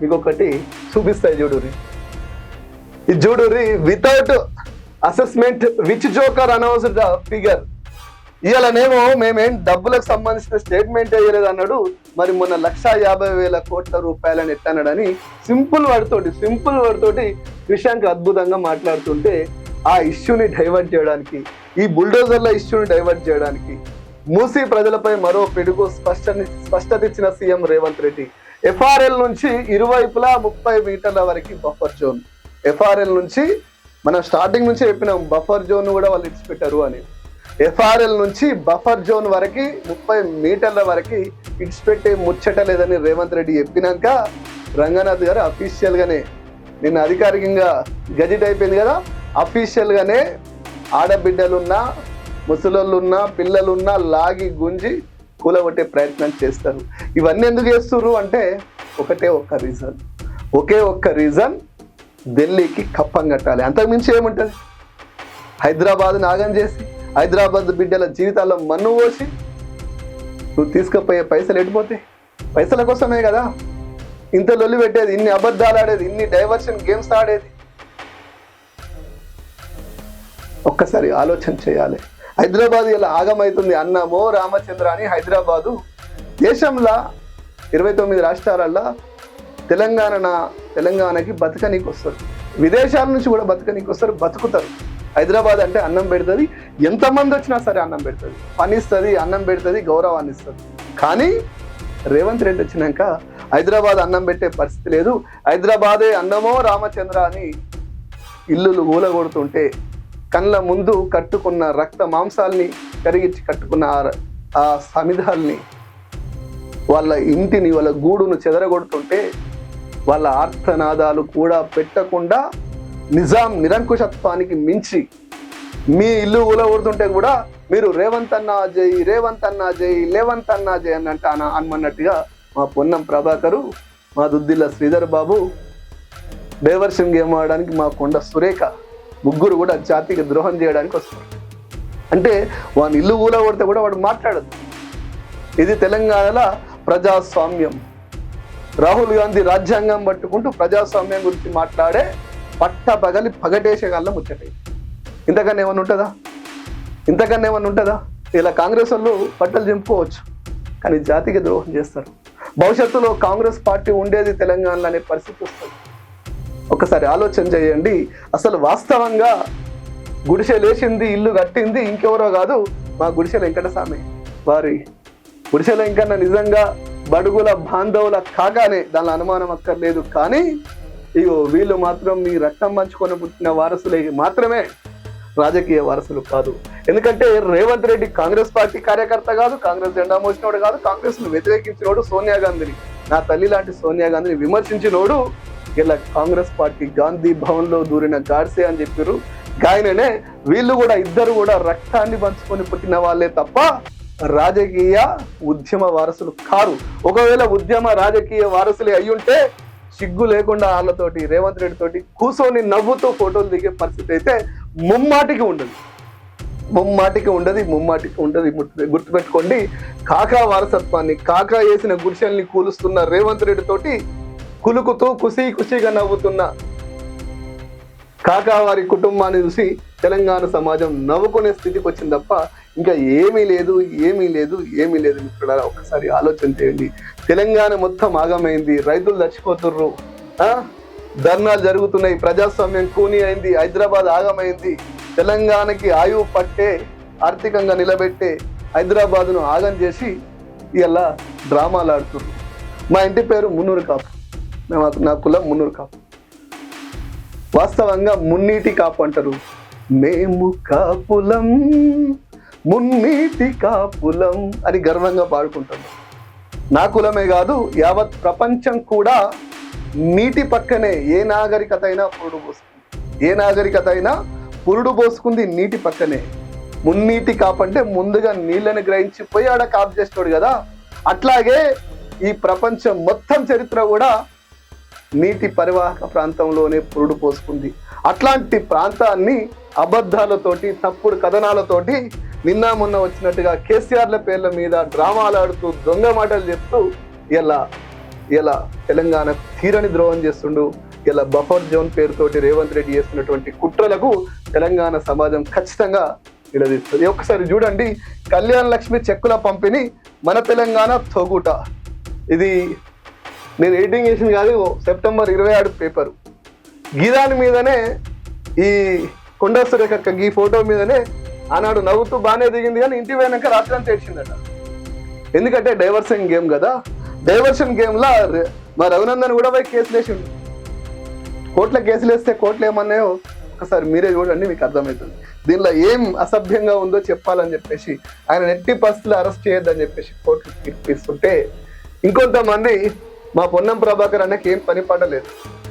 మీకు ఒకటి చూపిస్తాయి చూడురి ఈ చూడురి without assessment which joker announced figure ఇవాళనేమో మేమేం డబ్బులకు సంబంధించిన స్టేట్మెంట్ వేయలేదు అన్నాడు మరి మొన్న లక్ష యాభై వేల కోట్ల రూపాయలని ఎట్టన్నాడని సింపుల్ వాడితోటి సింపుల్ వాడితోటి క్రిషాంక్ అద్భుతంగా మాట్లాడుతుంటే ఆ ఇష్యూని డైవర్ట్ చేయడానికి ఈ బుల్డోజర్ల ఇష్యూని డైవర్ట్ చేయడానికి మూసీ ప్రజలపై మరో పిడుగు స్పష్ట స్పష్టత ఇచ్చిన సీఎం రేవంత్ రెడ్డి ఎఫ్ఆర్ఎల్ నుంచి ఇరువైపులా ముప్పై మీటర్ల వరకు బఫర్ జోన్ ఎఫ్ఆర్ఎల్ నుంచి మనం స్టార్టింగ్ నుంచి చెప్పినాం బఫర్ జోన్ కూడా వాళ్ళు ఇచ్చిపెట్టారు అని. ఎఫ్ఆర్ఎల్ నుంచి బఫర్ జోన్ వరకు ముప్పై మీటర్ల వరకు ఇడిచిపెట్టే ముచ్చట లేదని రేవంత్ రెడ్డి చెప్పినాక రంగనాథ్ గారు అఫీషియల్గానే నేను నిన్న అధికారికంగా గజెట్ అయిపోయింది కదా అఫీషియల్గానే ఆడబిడ్డలున్నా ముసలోళ్ళున్నా పిల్లలున్నా లాగి గుంజి కూలగొట్టే ప్రయత్నం చేస్తారు. ఇవన్నీ ఎందుకు చేస్తున్నారు అంటే ఒకటే ఒక్క రీజన్ ఒకే ఒక్క రీజన్ ఢిల్లీకి కప్పం కట్టాలి. అంతకుమించి ఏముంటుంది? హైదరాబాద్ నాగం చేసి హైదరాబాద్ బిడ్డల జీవితాల్లో మన్ను పోసి నువ్వు తీసుకుపోయే పైసలు ఎడిపోతాయి పైసల కోసమే కదా. ఇంత లొల్లి పెట్టేది ఇన్ని అబద్ధాలు ఆడేది ఇన్ని డైవర్షన్ గేమ్స్ ఆడేది. ఒక్కసారి ఆలోచన చేయాలి. హైదరాబాద్ ఇలా ఆగమవుతుంది అన్నమో రామచంద్ర అని హైదరాబాదు దేశంలో ఇరవై తొమ్మిది రాష్ట్రాలల్లో తెలంగాణ తెలంగాణకి బతకనీకి వస్తారు విదేశాల నుంచి కూడా బతకనీకి వస్తారు బతుకుతారు. హైదరాబాద్ అంటే అన్నం పెడుతుంది ఎంతమంది వచ్చినా సరే అన్నం పెడుతుంది. పనిస్తుంది అన్నం పెడుతుంది గౌరవాన్ని ఇస్తుంది. కానీ రేవంత్ రెడ్డి వచ్చినాక హైదరాబాద్ అన్నం పెట్టే పరిస్థితి లేదు. హైదరాబాదే అన్నమో రామచంద్ర అని ఇల్లులు ఊలగొడుతుంటే కళ్ళ ముందు కట్టుకున్న రక్త మాంసాల్ని కరిగించి కట్టుకున్న ఆ- సమిధాల్ని వాళ్ళ ఇంటిని వాళ్ళ గూడును చెదరగొడుతుంటే వాళ్ళ ఆర్తనాదాలు కూడా పెట్టకుండా నిజాం నిరంకుశత్వానికి మించి మీ ఇల్లు ఊలగొడుతుంటే కూడా మీరు రేవంత్ అన్నా జై రేవంత్ అన్నా జై లేవంత్ అన్నా జై అని అంటే అనమన్నట్టుగా మా పొన్నం ప్రభాకరు మా దుద్దిల్ల శ్రీధర్ బాబు డైవర్షన్ గేమ్ ఆడడానికి మా కొండ సురేఖ ముగ్గురు కూడా జాతికి ద్రోహం చేయడానికి వస్తారు. అంటే వాని ఇల్లు ఊలగొడితే కూడా వాడు మాట్లాడదు. ఇది తెలంగాణలో ప్రజాస్వామ్యం. రాహుల్ గాంధీ రాజ్యాంగం పట్టుకుంటూ ప్రజాస్వామ్యం గురించి మాట్లాడే పట్ట పగలి పగటేసేగాళ్ళ ముచ్చట ఇంతకన్నా ఏమన్నా ఉంటుందా? ఇంతకన్నా ఏమన్నా ఉంటుందా? ఇలా కాంగ్రెస్ వాళ్ళు పట్టలు చింపుకోవచ్చు కానీ జాతికి ద్రోహం చేస్తారు. భవిష్యత్తులో కాంగ్రెస్ పార్టీ ఉండేది తెలంగాణలో అనే పరిస్థితి వస్తుంది. ఒకసారి ఆలోచన చేయండి. అసలు వాస్తవంగా గుడిసె లేచింది ఇల్లు కట్టింది ఇంకెవరో కాదు మా గుడిసెల వెంకటస్వామి వారి. గుడిసెల వెంకన్న నిజంగా బడుగుల బాంధవుల కాగానే దానిలో అనుమానం అక్కర్లేదు. కానీ ఇగో వీళ్ళు మాత్రం మీ రక్తం పంచుకొని పుట్టిన వారసులే మాత్రమే రాజకీయ వారసులు కాదు. ఎందుకంటే రేవంత్ రెడ్డి కాంగ్రెస్ పార్టీ కార్యకర్త కాదు కాంగ్రెస్ జెండా మోసినోడు కాదు కాంగ్రెస్ను వ్యతిరేకించినోడు సోనియా గాంధీని. నా తల్లి లాంటి సోనియా గాంధీని విమర్శించినోడు ఇలా కాంగ్రెస్ పార్టీ గాంధీ భవన్లో దూరిన గాడ్సే అని చెప్పారు ఆయననే వీళ్ళు కూడా ఇద్దరు కూడా రక్తాన్ని పంచుకొని పుట్టిన వాళ్ళే తప్ప రాజకీయ ఉద్యమ వారసులు కారు. ఒకవేళ ఉద్యమ రాజకీయ వారసులే అయ్యుంటే సిగ్గు లేకుండా వాళ్ళతోటి రేవంత్ రెడ్డి తోటి కూర్చొని నవ్వుతూ ఫోటోలు దిగే పరిస్థితి అయితే ముమ్మాటికి ఉండదు. ముమ్మాటికి ఉండదు ముమ్మాటికి ఉండదు. గుర్తు- గుర్తుపెట్టుకోండి కాకా వారసత్వాన్ని కాకా వేసిన గుడిసెల్ని కూలుస్తున్న రేవంత్ రెడ్డి తోటి కులుకుతూ కుసి కుసిగా నవ్వుతున్న కాకా వారి కుటుంబాన్ని చూసి తెలంగాణ సమాజం నవ్వుకునే స్థితికి వచ్చింది తప్ప ఇంకా ఏమీ లేదు ఏమీ లేదు ఏమీ లేదు మిత్రులారా ఒక్కసారి ఆలోచన చేయండి. తెలంగాణ మొత్తం ఆగమైంది. రైతులు చచ్చిపోతుర్రు. ధర్నాలు జరుగుతున్నాయి. ప్రజాస్వామ్యం కూని అయింది. హైదరాబాద్ ఆగమైంది. తెలంగాణకి ఆయువు పట్టే ఆర్థికంగా నిలబెట్టే హైదరాబాద్ను ఆగం చేసి ఇలా డ్రామాలు ఆడుతున్నారు మా ఇంటి పేరు మున్నూరు కాపు. నా- నా కులం మున్నూరు కాపు. వాస్తవంగా మున్నీటి కాపు అంటారు. మేము కాపులం మున్నీటి కాపులం అని గర్వంగా పాడుకుంటాం. నా కులమే కాదు యావత్ ప్రపంచం కూడా నీటి పక్కనే ఏ నాగరికత అయినా పురుడు పోసుకుంది. ఏ నాగరికత అయినా పురుడు పోసుకుంది నీటి పక్కనే. మున్నీటి కాపంటే ముందుగా నీళ్ళని గ్రహించిపోయి ఆడ కాపు చేస్తాడు కదా. అట్లాగే ఈ ప్రపంచం మొత్తం చరిత్ర కూడా నీటి పరివాహక ప్రాంతంలోనే పురుడు పోసుకుంది. అట్లాంటి ప్రాంతాన్ని అబద్ధాలతోటి తప్పుడు కథనాలతోటి నిన్న మొన్న వచ్చినట్టుగా కేసీఆర్ల పేర్ల మీద డ్రామాలు ఆడుతూ దొంగ మాటలు చెప్తూ ఇలా ఇలా తెలంగాణ తీరని ద్రోహం చేస్తుండు. ఇలా బఫర్ జోన్ పేరుతోటి రేవంత్ రెడ్డి చేస్తున్నటువంటి కుట్రలకు తెలంగాణ సమాజం ఖచ్చితంగా నిలదీస్తుంది. ఒకసారి చూడండి కళ్యాణ లక్ష్మి చెక్కుల పంపిణీ మన తెలంగాణ తోగుట. ఇది నేను ఎడిటింగ్ చేసింది కాదు సెప్టెంబర్ ఇరవై ఆరు పేపరు. గీదాని మీదనే ఈ కొండ సురేఖ ఈ ఫోటో మీదనే ఆనాడు నవ్వుతూ బాగానే దిగింది కానీ ఇంటి పోయినాక రాత్రి అంతా ఏడ్చిందట. ఎందుకంటే డైవర్షన్ గేమ్ కదా. డైవర్షన్ గేమ్లో మా రఘునందన్ కూడా పోయి కేసులు వేసిండు. కోట్ల కేసులు వేస్తే కోట్లు ఏమన్నాయో ఒకసారి మీరే చూడండి మీకు అర్థమవుతుంది. దీనిలో ఏం అసభ్యంగా ఉందో చెప్పాలని చెప్పేసి ఆయన నెట్టి పరిస్థితులు అరెస్ట్ చేయొద్దని చెప్పేసి కోర్టు తీర్పిస్తుంటే ఇంకొంతమంది మా పొన్నం ప్రభాకర్ అన్నకి ఏం పని పడలేదు.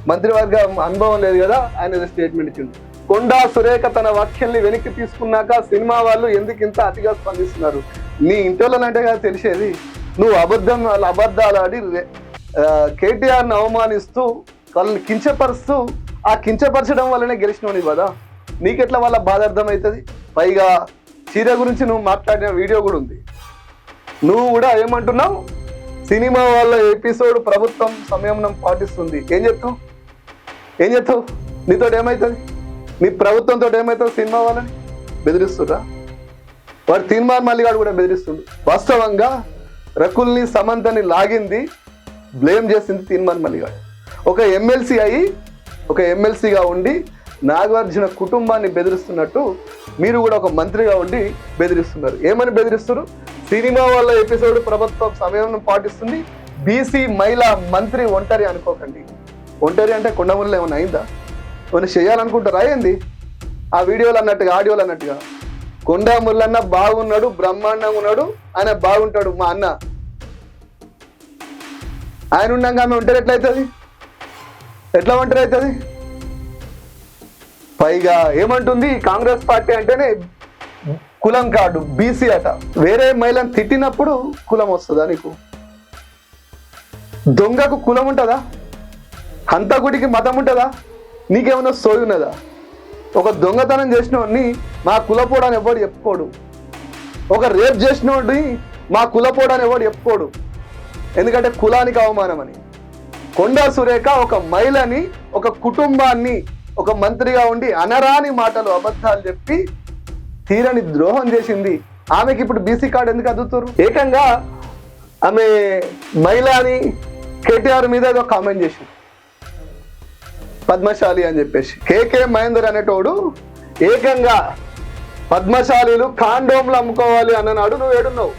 మంత్రివర్గ అనుభవం లేదు కదా ఆయన స్టేట్మెంట్ ఇచ్చింది కొండా సురేఖ తన వ్యాఖ్యల్ని వెనక్కి తీసుకున్నాక సినిమా వాళ్ళు ఎందుకు ఇంత అతిగా స్పందిస్తున్నారు? నీ ఇంటోళ్ళనంటే కదా తెలిసేది. నువ్వు అబద్ధం అబద్ధాలు ఆడి కేటీఆర్ని అవమానిస్తూ వాళ్ళని కించపరుస్తూ ఆ కించపరచడం వల్లనే గెలిచినవి కదా. నీకెట్లా వాళ్ళ బాధ అర్థమవుతుంది? పైగా చీర గురించి నువ్వు మాట్లాడిన వీడియో కూడా ఉంది. నువ్వు కూడా ఏమంటున్నావు? సినిమా వాళ్ళ ఎపిసోడ్ ప్రభుత్వం సంయమనం పాటిస్తుంది. ఏం చెప్తావు? ఏం చెప్తావు? నీతో ఏమవుతుంది నీ ప్రభుత్వంతో ఏమవుతుంది సినిమా వాళ్ళని? బెదిరిస్తుర్రా వాడు తీన్మార్ మల్లిగాడు కూడా బెదిరిస్తుండు. వాస్తవంగా రకుల్ని సమంతని లాగింది బ్లేమ్ చేసింది తీన్మార్ మల్లిగాడు. ఒక ఎమ్మెల్సీ అయి ఒక ఎమ్మెల్సీగా ఉండి నాగార్జున కుటుంబాన్ని బెదిరిస్తున్నట్టు మీరు కూడా ఒక మంత్రిగా ఉండి బెదిరిస్తున్నారు. ఏమని బెదిరిస్తున్నారు సినిమా వల్ల ఎపిసోడ్ ప్రభుత్వం సమయం పాటిస్తుంది. బీసీ మహిళా మంత్రి ఒంటరి అనుకోకండి. ఒంటరి అంటే కొండముల్లో ఏమైనా అయిందా? ఏమైనా చేయాలనుకుంటారా ఏంది? ఆ వీడియోలు అన్నట్టుగా ఆడియోలు అన్నట్టుగా. కొండ ముల్లన్న బాగున్నాడు బ్రహ్మాండంగా ఉన్నాడు ఆయన బాగుంటాడు మా అన్న. ఆయన ఉండగా ఆమె ఉంటారు ఎట్లయితుంది? ఎట్లా ఒంటరి అవుతుంది? పైగా ఏమంటుంది? కాంగ్రెస్ పార్టీ అంటేనే కులం కాడు బీసీ అట. వేరే మహిళను తిట్టినప్పుడు కులం వస్తుందా నీకు? దొంగకు కులం ఉంటుందా? హంతకుడికి మతం ఉంటుందా? నీకేమైనా సోయి ఉన్నదా? ఒక దొంగతనం చేసినోడిని మా కులపోడని ఎవడు చెప్పుకోడు. ఒక రేప్ చేసినోడిని మా కులపోడని ఎవడు చెప్పుకోడు. ఎందుకంటే కులానికి అవమానం అని. కొండా సురేఖ ఒక మహిళని ఒక కుటుంబాన్ని ఒక మంత్రిగా ఉండి అనరాని మాటలు అబద్ధాలు చెప్పి తీరని ద్రోహం చేసింది. ఆమెకి ఇప్పుడు బీసీ కార్డు ఎందుకు అద్దుతారు ఏకంగా ఆమె మహిళ అని కేటీఆర్ మీద ఏదో కామెంట్ చేసింది. పద్మశాలి అని చెప్పేసి. కేకే మహేందర్ అనేటోడు ఏకంగా పద్మశాలీలు కాండోమ్లు అమ్ముకోవాలి అన్ననాడు నువ్వు ఏడున్నావు.